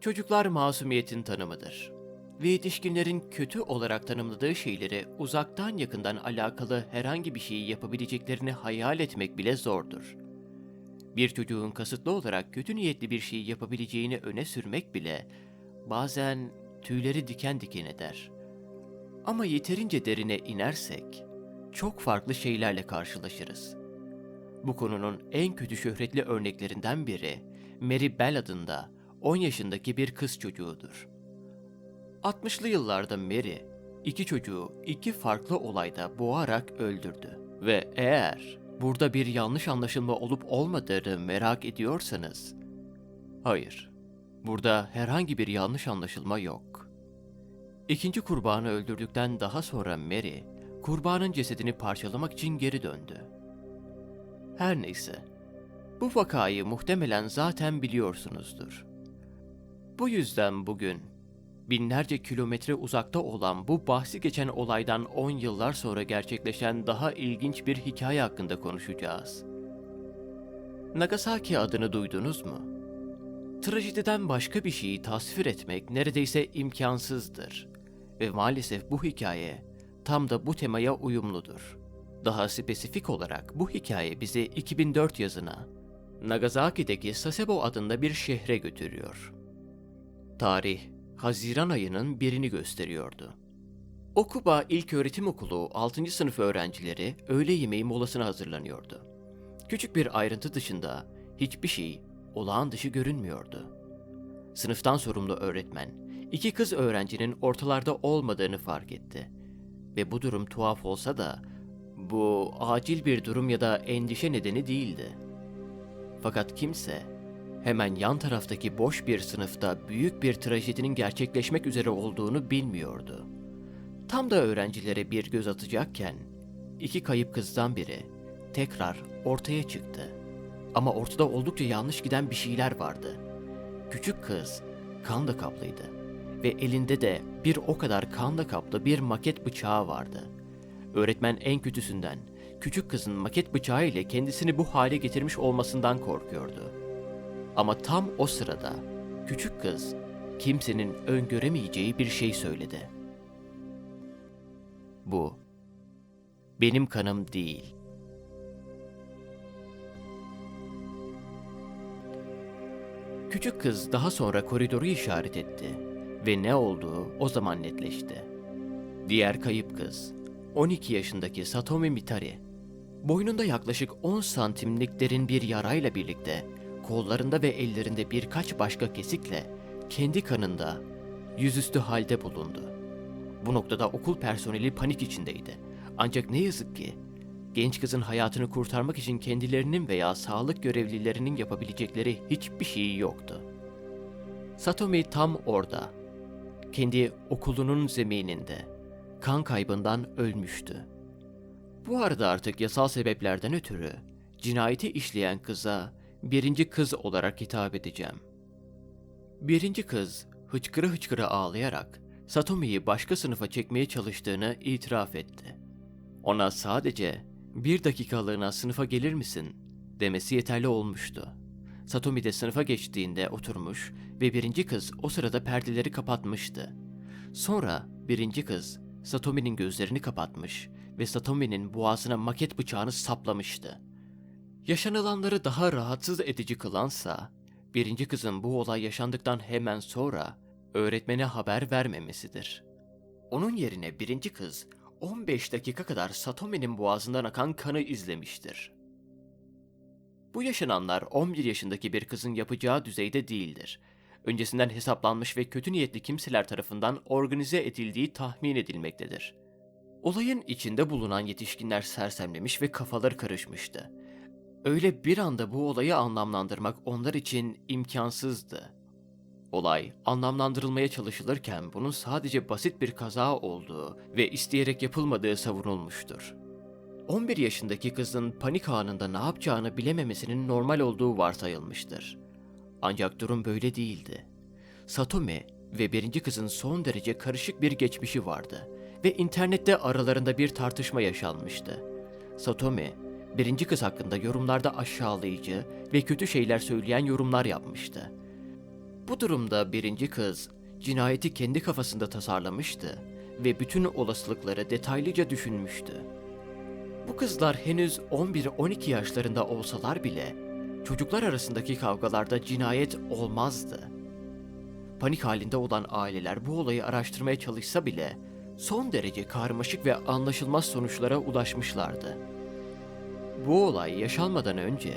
Çocuklar masumiyetin tanımıdır. Ve yetişkinlerin kötü olarak tanımladığı şeyleri uzaktan yakından alakalı herhangi bir şeyi yapabileceklerini hayal etmek bile zordur. Bir çocuğun kasıtlı olarak kötü niyetli bir şey yapabileceğini öne sürmek bile bazen tüyleri diken diken eder. Ama yeterince derine inersek çok farklı şeylerle karşılaşırız. Bu konunun en kötü şöhretli örneklerinden biri Mary Bell adında 10 yaşındaki bir kız çocuğudur. 60'lı yıllarda Mary iki çocuğu iki farklı olayda boğarak öldürdü. Ve eğer burada bir yanlış anlaşılma olup olmadığını merak ediyorsanız, hayır, burada herhangi bir yanlış anlaşılma yok. İkinci kurbanı öldürdükten daha sonra Mary, kurbanın cesedini parçalamak için geri döndü. Her neyse, bu vakayı muhtemelen zaten biliyorsunuzdur. Bu yüzden bugün binlerce kilometre uzakta olan bu bahsi geçen olaydan 10 yıllar sonra gerçekleşen daha ilginç bir hikaye hakkında konuşacağız. Nagasaki adını duydunuz mu? Trajediden başka bir şeyi tasvir etmek neredeyse imkansızdır. Ve maalesef bu hikaye tam da bu temaya uyumludur. Daha spesifik olarak bu hikaye bizi 2004 yazına Nagasaki'deki Sasebo adında bir şehre götürüyor. Tarih, Haziran ayının birini gösteriyordu. Okuba İlköğretim Okulu 6. sınıf öğrencileri öğle yemeği molasına hazırlanıyordu. Küçük bir ayrıntı dışında hiçbir şey olağan dışı görünmüyordu. Sınıftan sorumlu öğretmen, iki kız öğrencinin ortalarda olmadığını fark etti. Ve bu durum tuhaf olsa da bu acil bir durum ya da endişe nedeni değildi. Fakat kimse hemen yan taraftaki boş bir sınıfta büyük bir trajedinin gerçekleşmek üzere olduğunu bilmiyordu. Tam da öğrencilere bir göz atacakken iki kayıp kızdan biri tekrar ortaya çıktı. Ama ortada oldukça yanlış giden bir şeyler vardı. Küçük kız kanla kaplıydı ve elinde de bir o kadar kanla kaplı bir maket bıçağı vardı. Öğretmen en kötüsünden küçük kızın maket bıçağı ile kendisini bu hale getirmiş olmasından korkuyordu. Ama tam o sırada küçük kız kimsenin öngöremeyeceği bir şey söyledi. Bu benim kanım değil. Küçük kız daha sonra koridoru işaret etti ve ne olduğu o zaman netleşti. Diğer kayıp kız 12 yaşındaki Satomi Mitari. Boynunda yaklaşık 10 santimlik derin bir yarayla birlikte kollarında ve ellerinde birkaç başka kesikle kendi kanında yüzüstü halde bulundu. Bu noktada okul personeli panik içindeydi. Ancak ne yazık ki genç kızın hayatını kurtarmak için kendilerinin veya sağlık görevlilerinin yapabilecekleri hiçbir şey yoktu. Satomi tam orada, kendi okulunun zemininde, kan kaybından ölmüştü. Bu arada artık yasal sebeplerden ötürü cinayeti işleyen kıza birinci kız olarak hitap edeceğim. Birinci kız hıçkıra hıçkıra ağlayarak Satomi'yi başka sınıfa çekmeye çalıştığını itiraf etti. Ona sadece bir dakikalığına sınıfa gelir misin demesi yeterli olmuştu. Satomi de sınıfa geçtiğinde oturmuş ve birinci kız o sırada perdeleri kapatmıştı. Sonra birinci kız Satomi'nin gözlerini kapatmış ve Satomi'nin boğazına maket bıçağını saplamıştı. Yaşanılanları daha rahatsız edici kılansa, birinci kızın bu olay yaşandıktan hemen sonra öğretmene haber vermemesidir. Onun yerine birinci kız 15 dakika kadar Satomi'nin boğazından akan kanı izlemiştir. Bu yaşananlar 11 yaşındaki bir kızın yapacağı düzeyde değildir. Öncesinden hesaplanmış ve kötü niyetli kimseler tarafından organize edildiği tahmin edilmektedir. Olayın içinde bulunan yetişkinler sersemlemiş ve kafaları karışmıştı. Öyle bir anda bu olayı anlamlandırmak onlar için imkansızdı. Olay anlamlandırılmaya çalışılırken bunun sadece basit bir kaza olduğu ve isteyerek yapılmadığı savunulmuştur. 11 yaşındaki kızın panik anında ne yapacağını bilememesinin normal olduğu varsayılmıştır. Ancak durum böyle değildi. Satomi ve birinci kızın son derece karışık bir geçmişi vardı ve internette aralarında bir tartışma yaşanmıştı. Satomi, birinci kız hakkında yorumlarda aşağılayıcı ve kötü şeyler söyleyen yorumlar yapmıştı. Bu durumda birinci kız cinayeti kendi kafasında tasarlamıştı ve bütün olasılıkları detaylıca düşünmüştü. Bu kızlar henüz 11-12 yaşlarında olsalar bile çocuklar arasındaki kavgalarda cinayet olmazdı. Panik halinde olan aileler bu olayı araştırmaya çalışsa bile son derece karmaşık ve anlaşılmaz sonuçlara ulaşmışlardı. Bu olay yaşanmadan önce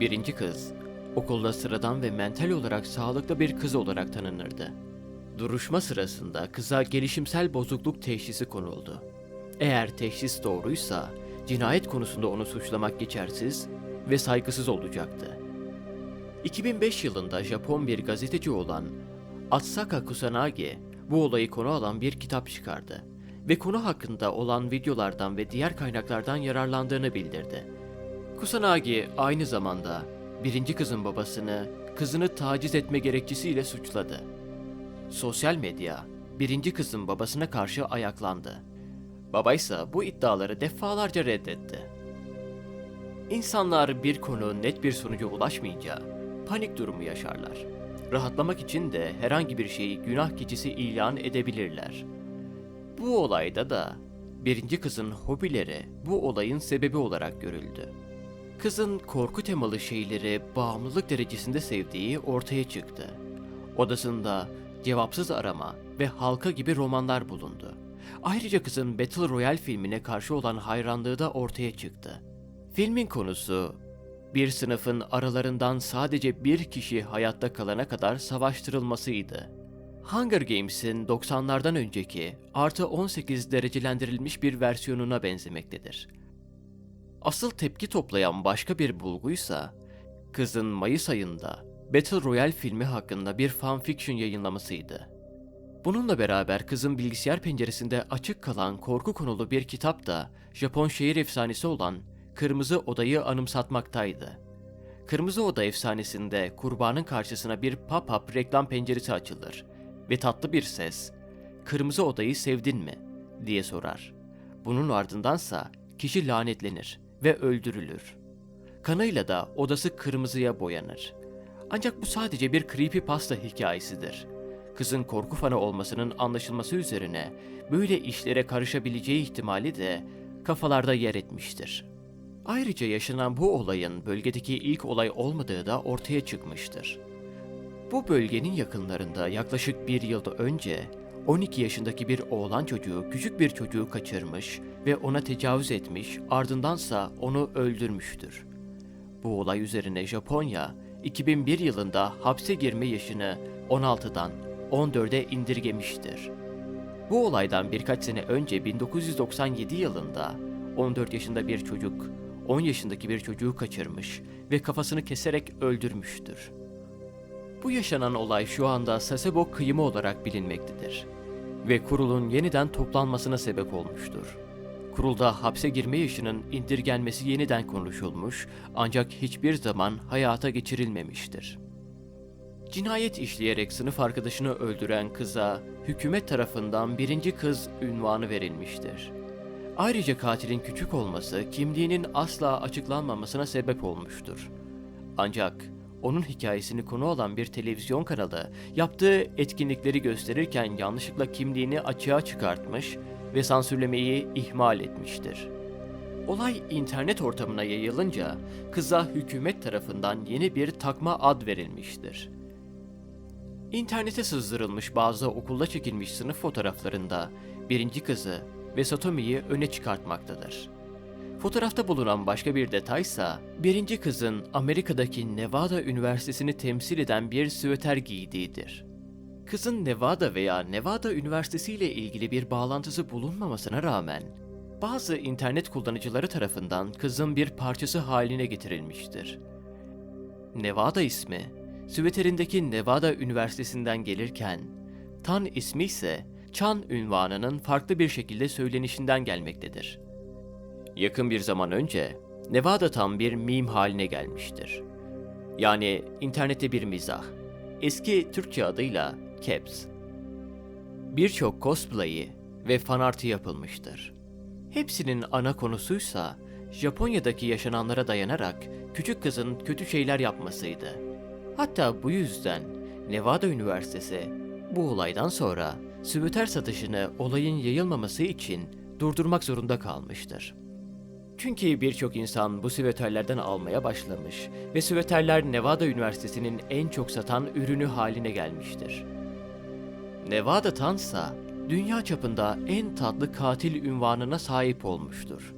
birinci kız okulda sıradan ve mental olarak sağlıklı bir kız olarak tanınırdı. Duruşma sırasında kıza gelişimsel bozukluk teşhisi konuldu. Eğer teşhis doğruysa cinayet konusunda onu suçlamak geçersiz ve saygısız olacaktı. 2005 yılında Japon bir gazeteci olan Atsaka Kusanagi bu olayı konu alan bir kitap çıkardı ve konu hakkında olan videolardan ve diğer kaynaklardan yararlandığını bildirdi. Kusanagi aynı zamanda birinci kızın babasını kızını taciz etme gerekçesiyle suçladı. Sosyal medya birinci kızın babasına karşı ayaklandı. Baba ise bu iddiaları defalarca reddetti. İnsanlar bir konu net bir sonuca ulaşmayınca panik durumu yaşarlar. Rahatlamak için de herhangi bir şeyi günah keçisi ilan edebilirler. Bu olayda da birinci kızın hobileri bu olayın sebebi olarak görüldü. Kızın korku temalı şeyleri bağımlılık derecesinde sevdiği ortaya çıktı. Odasında cevapsız arama ve halka gibi romanlar bulundu. Ayrıca kızın Battle Royale filmine karşı olan hayranlığı da ortaya çıktı. Filmin konusu bir sınıfın aralarından sadece bir kişi hayatta kalana kadar savaştırılmasıydı. Hunger Games'in 90'lardan önceki artı 18 derecelendirilmiş bir versiyonuna benzemektedir. Asıl tepki toplayan başka bir bulguysa, kızın Mayıs ayında Battle Royale filmi hakkında bir fanfiction yayınlamasıydı. Bununla beraber kızın bilgisayar penceresinde açık kalan korku konulu bir kitap da Japon şehir efsanesi olan Kırmızı Oda'yı anımsatmaktaydı. Kırmızı Oda efsanesinde kurbanın karşısına bir pop-up reklam penceresi açılır ve tatlı bir ses "Kırmızı Oda'yı sevdin mi?" diye sorar. Bunun ardındansa kişi lanetlenir ve öldürülür. Kanıyla da odası kırmızıya boyanır. Ancak bu sadece bir creepypasta hikayesidir. Kızın korku fanı olmasının anlaşılması üzerine böyle işlere karışabileceği ihtimali de kafalarda yer etmiştir. Ayrıca yaşanan bu olayın bölgedeki ilk olay olmadığı da ortaya çıkmıştır. Bu bölgenin yakınlarında yaklaşık bir yıl önce 12 yaşındaki bir oğlan çocuğu küçük bir çocuğu kaçırmış ve ona tecavüz etmiş ardındansa onu öldürmüştür. Bu olay üzerine Japonya 2001 yılında hapse girme yaşını 16'dan 14'e indirgemiştir. Bu olaydan birkaç sene önce 1997 yılında 14 yaşında bir çocuk 10 yaşındaki bir çocuğu kaçırmış ve kafasını keserek öldürmüştür. Bu yaşanan olay şu anda Sasebo kıyımı olarak bilinmektedir ve kurulun yeniden toplanmasına sebep olmuştur. Kurulda hapse girme yaşının indirgenmesi yeniden konuşulmuş ancak hiçbir zaman hayata geçirilmemiştir. Cinayet işleyerek sınıf arkadaşını öldüren kıza hükümet tarafından birinci kız ünvanı verilmiştir. Ayrıca katilin küçük olması kimliğinin asla açıklanmamasına sebep olmuştur. Ancak onun hikayesini konu olan bir televizyon kanalı yaptığı etkinlikleri gösterirken yanlışlıkla kimliğini açığa çıkartmış ve sansürlemeyi ihmal etmiştir. Olay internet ortamına yayılınca kıza hükümet tarafından yeni bir takma ad verilmiştir. İnternete sızdırılmış bazı okulda çekilmiş sınıf fotoğraflarında birinci kızı ve Satomi'yi öne çıkartmaktadır. Fotoğrafta bulunan başka bir detaysa, birinci kızın Amerika'daki Nevada Üniversitesi'ni temsil eden bir süveter giydiğidir. Kızın Nevada veya Nevada Üniversitesi ile ilgili bir bağlantısı bulunmamasına rağmen, bazı internet kullanıcıları tarafından kızın bir parçası haline getirilmiştir. Nevada ismi, süveterindeki Nevada Üniversitesi'nden gelirken, Tan ismi ise Chan ünvanının farklı bir şekilde söylenişinden gelmektedir. Yakın bir zaman önce Nevada tam bir meme haline gelmiştir. Yani internette bir mizah. Eski Türkçe adıyla Caps. Birçok cosplay'i ve fanartı yapılmıştır. Hepsinin ana konusuysa Japonya'daki yaşananlara dayanarak küçük kızın kötü şeyler yapmasıydı. Hatta bu yüzden Nevada Üniversitesi bu olaydan sonra süveter satışını olayın yayılmaması için durdurmak zorunda kalmıştır. Çünkü birçok insan bu süveterlerden almaya başlamış ve süveterler Nevada Üniversitesi'nin en çok satan ürünü haline gelmiştir. Nevada Tansa, dünya çapında en tatlı katil ünvanına sahip olmuştur.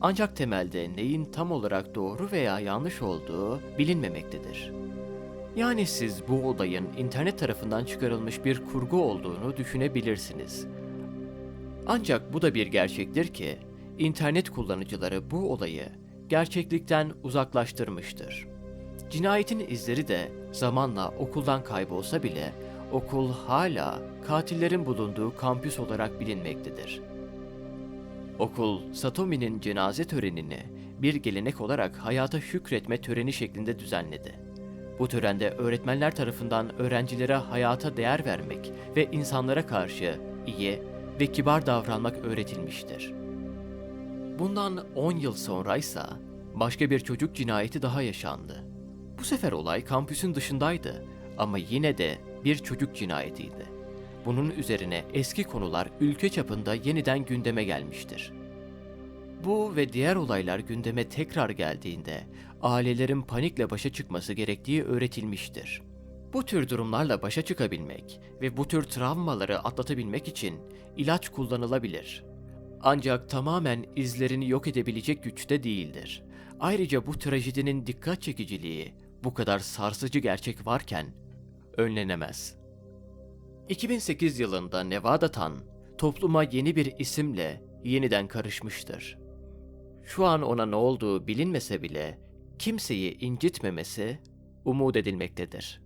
Ancak temelde neyin tam olarak doğru veya yanlış olduğu bilinmemektedir. Yani siz bu olayın internet tarafından çıkarılmış bir kurgu olduğunu düşünebilirsiniz. Ancak bu da bir gerçektir ki internet kullanıcıları bu olayı gerçeklikten uzaklaştırmıştır. Cinayetin izleri de zamanla okuldan kaybolsa bile okul hala katillerin bulunduğu kampüs olarak bilinmektedir. Okul, Satomi'nin cenaze törenini bir gelenek olarak hayata şükretme töreni şeklinde düzenledi. Bu törende öğretmenler tarafından öğrencilere hayata değer vermek ve insanlara karşı iyi ve kibar davranmak öğretilmiştir. Bundan 10 yıl sonraysa başka bir çocuk cinayeti daha yaşandı. Bu sefer olay kampüsün dışındaydı ama yine de bir çocuk cinayetiydi. Bunun üzerine eski konular ülke çapında yeniden gündeme gelmiştir. Bu ve diğer olaylar gündeme tekrar geldiğinde ailelerin panikle başa çıkması gerektiği öğretilmiştir. Bu tür durumlarla başa çıkabilmek ve bu tür travmaları atlatabilmek için ilaç kullanılabilir. Ancak tamamen izlerini yok edebilecek güçte değildir. Ayrıca bu trajedinin dikkat çekiciliği bu kadar sarsıcı gerçek varken önlenemez. 2008 yılında Nevada Tan topluma yeni bir isimle yeniden karışmıştır. Şu an ona ne olduğu bilinmese bile kimseyi incitmemesi umut edilmektedir.